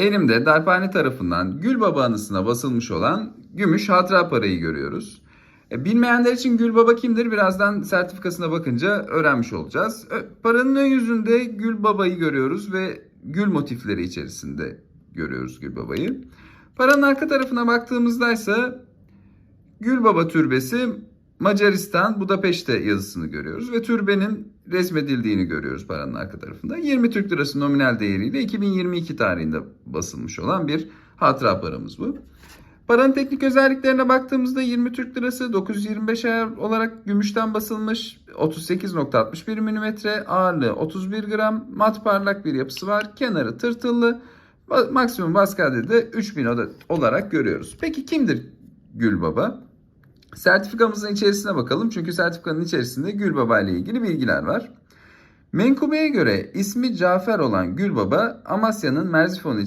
elimde darphane tarafından Gülbaba anısına basılmış olan gümüş hatıra parayı görüyoruz. E, Bilmeyenler için Gülbaba kimdir birazdan sertifikasına bakınca öğrenmiş olacağız. Ö- Paranın ön yüzünde Gülbaba'yı görüyoruz ve gül motifleri içerisinde görüyoruz Gülbaba'yı. Paranın arka tarafına baktığımızda ise Gülbaba Türbesi Macaristan Budapeşte yazısını görüyoruz ve türbenin resmedildiğini görüyoruz paranın arka tarafında. 20 Türk Lirası nominal değeriyle 2022 tarihinde basılmış olan bir hatıra paramız bu. Paranın teknik özelliklerine baktığımızda 20 Türk Lirası 925 ayar olarak gümüşten basılmış 38.61 mm ağırlığı 31 gram mat parlak bir yapısı var kenarı tırtıllı maksimum baskı adedi de 3000 oda- olarak görüyoruz. Peki kimdir Gülbaba? Sertifikamızın içerisine bakalım çünkü sertifikanın içerisinde Gülbaba ile ilgili bilgiler var. Menkubeye göre ismi Cafer olan Gülbaba Amasya'nın Merzifonu